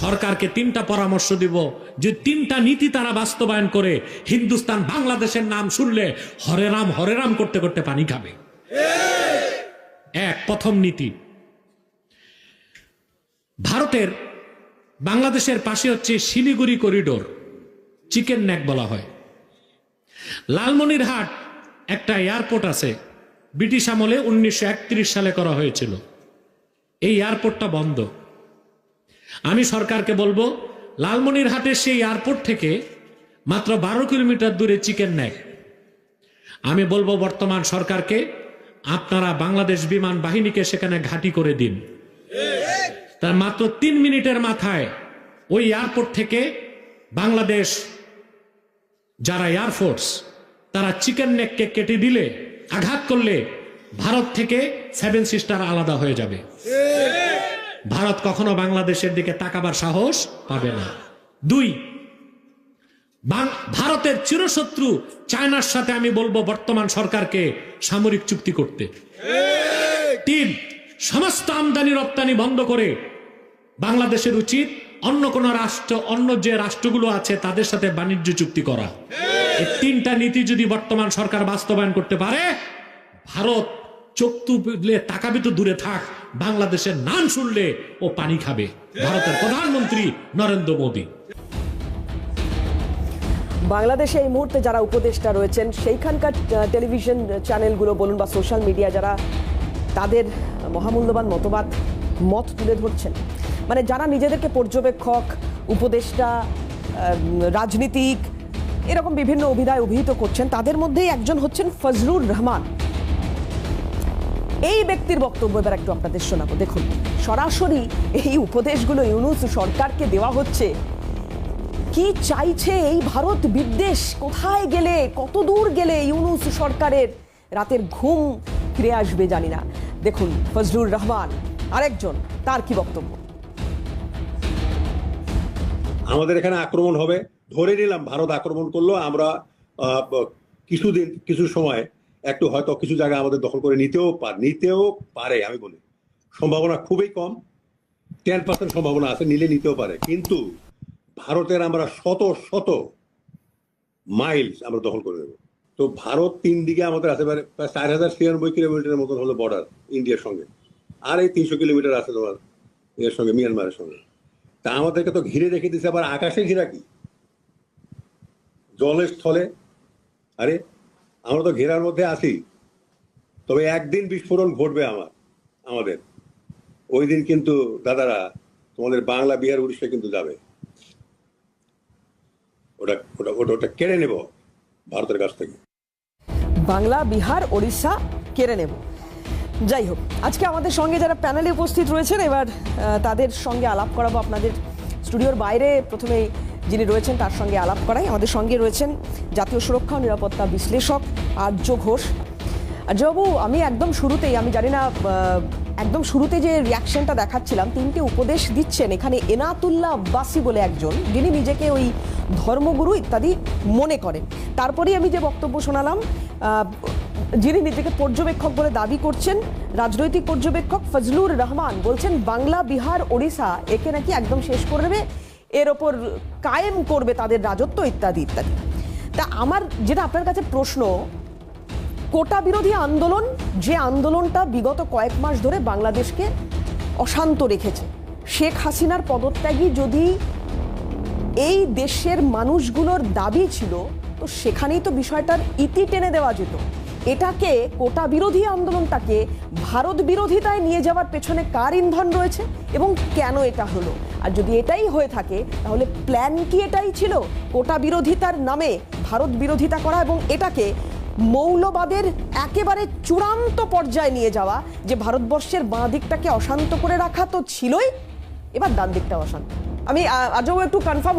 সরকারকে তিনটা পরামর্শ দিব যে তিনটা নীতি তারা বাস্তবায়ন করে হিন্দুস্তান বাংলাদেশের নাম শুনলে হরে রাম হরে রাম করতে করতে পানি খাবে। এক, প্রথম নীতি। ভারতের বাংলাদেশের পাশে হচ্ছে শিলিগুড়ি করিডোর, চিকেন নেক বলা হয়। লালমনিরহাট একটা এয়ারপোর্ট আছে, ব্রিটিশ আমলে উনিশশো একত্রিশ সালে করা হয়েছিল। এই এয়ারপোর্টটা বন্ধ। আমি সরকারকে বলব লালমনিরহাটের সেই এয়ারপোর্ট থেকে মাত্র বারো কিলোমিটার দূরে চিকেন নেক আমি বলব, বর্তমান সরকারকে আপনারা বাংলাদেশ বিমান বাহিনীকে সেখানে ঘাঁটি করে দিন। তার মাত্র তিন মিনিটের মাথায় ওই এয়ারপোর্ট থেকে বাংলাদেশ যারা এয়ারফোর্স তারা চিকেন নেককে কেটে দিলে, আঘাত করলে ভারত থেকে সেভেন সিস্টার আলাদা হয়ে যাবে। ভারত কখনো বাংলাদেশের দিকে তাকাবার সাহস পাবে না। দুই ভারতের চিরশত্রু চায়নার সাথে আমি বলব বর্তমান সরকারকে সামরিক চুক্তি করতে। তিন, সমস্ত আমদানি রপ্তানি বন্ধ করে বাংলাদেশের উচিত অন্য কোন রাষ্ট্র, অন্য যে রাষ্ট্রগুলো আছে তাদের সাথে বাণিজ্য চুক্তি করা। তিনটা নীতি যদি বর্তমান সরকার বাস্তবায়ন করতে পারে, ভারত চোখ তুলে তাকাবি তো দূরে থাক। বাংলাদেশের নাম শুনলে ও পানি খাবে। ভারতের প্রধানমন্ত্রী নরেন্দ্র মোদী। বাংলাদেশে এই মুহূর্তে যারা উপদেষ্টা রয়েছেন, সেইখানকার টেলিভিশন চ্যানেলগুলো বলুন বা সোশ্যাল মিডিয়া যারা, তাদের মহামূল্যবান মতবাদ মত তুলে ধরছেন। মানে যারা নিজেদেরকে পর্যবেক্ষক, উপদেষ্টা রাজনীতিক, এরকম বিভিন্ন অভিধায় অভিহিত করছেন, তাদের মধ্যেই একজন হচ্ছেন ফজলুর রহমান। এই ব্যক্তির বক্তব্য এবার একটু আপনাদের শোনাবো। দেখুন, সরাসরি এই উপদেশগুলো ইউনুস সরকারকে দেওয়া হচ্ছে। কি চাইছে এই ভারত বিদ্বেষ? কোথায় গেলে, কত দূর গেলে ইউনুস সরকারের রাতের ঘুম ফিরে আসবে জানি না। দেখুন, ফজলুর রহমান, আরেকজন, তার কি বক্তব্য? আমাদের এখানে আক্রমণ হবে। ধরে নিলাম, ভারত আক্রমণ করল। আমরা কিছুদিন, কিছু সময় একটু হয়তো কিছু জায়গা আমাদের দখল করে নিতেও পারে নিতেও পারে, আমি বলি। সম্ভাবনা খুবই কম টেন পার্সেন্ট সম্ভাবনা আছে, নিলে নিতেও পারে। কিন্তু ভারতের আমরা শত শত মাইলস আমরা দখল করে দেবো। তো ভারত তিন দিকে আমাদের আছে প্রায় চার হাজার ছিয়ানব্বই কিলোমিটারের মতন হলো বর্ডার ইন্ডিয়ার সঙ্গে। আর এই তিনশো কিলোমিটার আছে তোমার এর সঙ্গে, মিয়ানমারের সঙ্গে। তা আমাদেরকে তো ঘিরে রেখে দিছে, আবার আকাশে ঘিরা কি? জলের স্থলে। আরে আমরা তো ঘেরার মধ্যে আছি। তবে একদিন বিস্ফোরণ ঘটবে আমার, আমাদের। ওই দিন কিন্তু, দাদারা, তোমাদের বাংলা বিহার উড়িষ্যা কিন্তু যাবে। ওটা ওটা ওটা ওটা কেড়ে নেব ভারতের কাছ থেকে। বাংলা, বিহার, ওড়িশা কেড়ে নেব। যাই হোক, আজকে আমাদের সঙ্গে যারা প্যানেলে উপস্থিত রয়েছেন, এবার তাদের সঙ্গে আলাপ করাবো আপনাদের। স্টুডিওর বাইরে প্রথমেই যিনি রয়েছেন তার সঙ্গে আলাপ করাই। আমাদের সঙ্গে রয়েছেন জাতীয় সুরক্ষা ও নিরাপত্তা বিশ্লেষক আর্য ঘোষ। আর্যবাবু, আমি একদম শুরুতেই, আমি জানি না একদম শুরুতে যে রিয়াকশনটা দেখাচ্ছিলাম, তিনটে উপদেশ দিচ্ছেন এখানে এনাতুল্লাহ আব্বাসি বলে একজন, যিনি নিজেকে ওই ধর্মগুরু ইত্যাদি মনে করেন। তারপরেই আমি যে বক্তব্য শোনালাম যিনি নিজেকে পর্যবেক্ষক বলে দাবি করছেন, রাজনৈতিক পর্যবেক্ষক ফজলুর রহমান বলছেন, বাংলা, বিহার, ওড়িশা, একে নাকি একদম শেষ করে দেবে। এর ওপর কায়েম করবে তাদের রাজত্ব ইত্যাদি ইত্যাদি। তা আমার যেটা আপনার কাছে প্রশ্ন, কোটা বিরোধী আন্দোলন, যে আন্দোলনটা বিগত কয়েক মাস ধরে বাংলাদেশকে অশান্ত রেখেছে, শেখ হাসিনার পদত্যাগী যদি এই দেশের মানুষগুলোর দাবি ছিল, তো সেখানেই তো বিষয়টার ইতি টেনে দেওয়া যেত। এটাকে কোটা বিরোধী আন্দোলনটাকে ভারত বিরোধিতায় নিয়ে যাওয়ার পেছনে কার ইন্ধন রয়েছে এবং কেন এটা হলো? আর যদি এটাই হয়ে থাকে, তাহলে প্ল্যান কি এটাই ছিল? কোটা বিরোধিতার নামে ভারত বিরোধিতা করা এবং এটাকে মৌলবাদের একেবারে চূড়ান্ত পর্যায়ে নিয়ে যাওয়া, যে ভারতবর্ষের বাঁ দিকটাকে অশান্ত করে রাখা তো ছিলই, এবার ডান দিকটা অশান্ত। আমি আজও একটু কনফার্ম